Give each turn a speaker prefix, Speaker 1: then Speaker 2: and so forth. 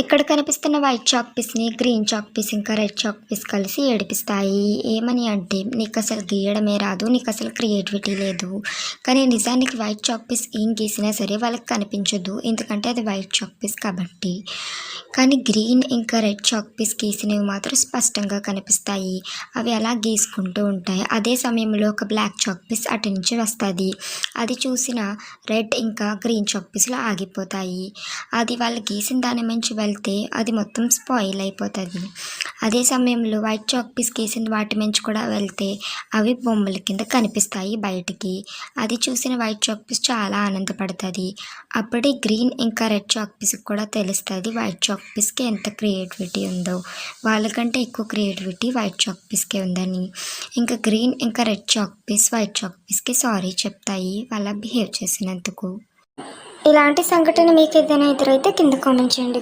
Speaker 1: ఇక్కడ కనిపిస్తున్న white chalk పీస్ని గ్రీన్ చాక్ పీస్ ఇంకా రెడ్ చాక్ పీస్ కలిసి ఏడిపిస్తాయి. ఏమని అంటే నీకు అసలు గీయడమే రాదు నీకు అసలు క్రియేటివిటీ లేదు. కానీ నిజానికి వైట్ చాక్ పీస్ ఏం గీసినా సరే వాళ్ళకి కనిపించదు. ఎందుకంటే అది వైట్ చాక్ పీస్ కాబట్టి. కానీ గ్రీన్ ఇంకా రెడ్ చాక్ పీస్ గీసినవి మాత్రం స్పష్టంగా కనిపిస్తాయి. అవి అలా గీసుకుంటూ ఉంటాయి. అదే సమయంలో ఒక బ్లాక్ చాక్ పీస్ అటు నుంచి వస్తుంది. అది చూసిన రెడ్ ఇంకా గ్రీన్ చాక్ పీస్లో ఆగిపోతాయి. అది వాళ్ళు గీసిన దాని నుంచి వెళ్తే అది మొత్తం స్పాయిల్ అయిపోతుంది. అదే సమయంలో వైట్ చాక్ పీస్ గీసిన వాటి నుంచి కూడా వెళ్తే అవి బొమ్మల కింద కనిపిస్తాయి బయటికి. అది చూసిన వైట్ చాక్ పీస్ చాలా ఆనందపడుతుంది. అప్పుడే గ్రీన్ ఇంకా రెడ్ చాక్ పీస్కి కూడా తెలుస్తుంది వైట్ చాక్ పీస్కి ఎంత క్రియేటివిటీ ఉందో. వాళ్ళకంటే ఎక్కువ క్రియేటివిటీ వైట్ చాక్ పీస్కే ఉందని. ఇంకా గ్రీన్ ఇంకా red chalk piece white chalk పీస్కి సారీ చెప్తాయి. వాళ్ళ బిహేవ్ చేసినందుకు. ఇలాంటి సంఘటన మీకు ఏదైనా ఎదురైతే కింద కామెంట్ చేయండి.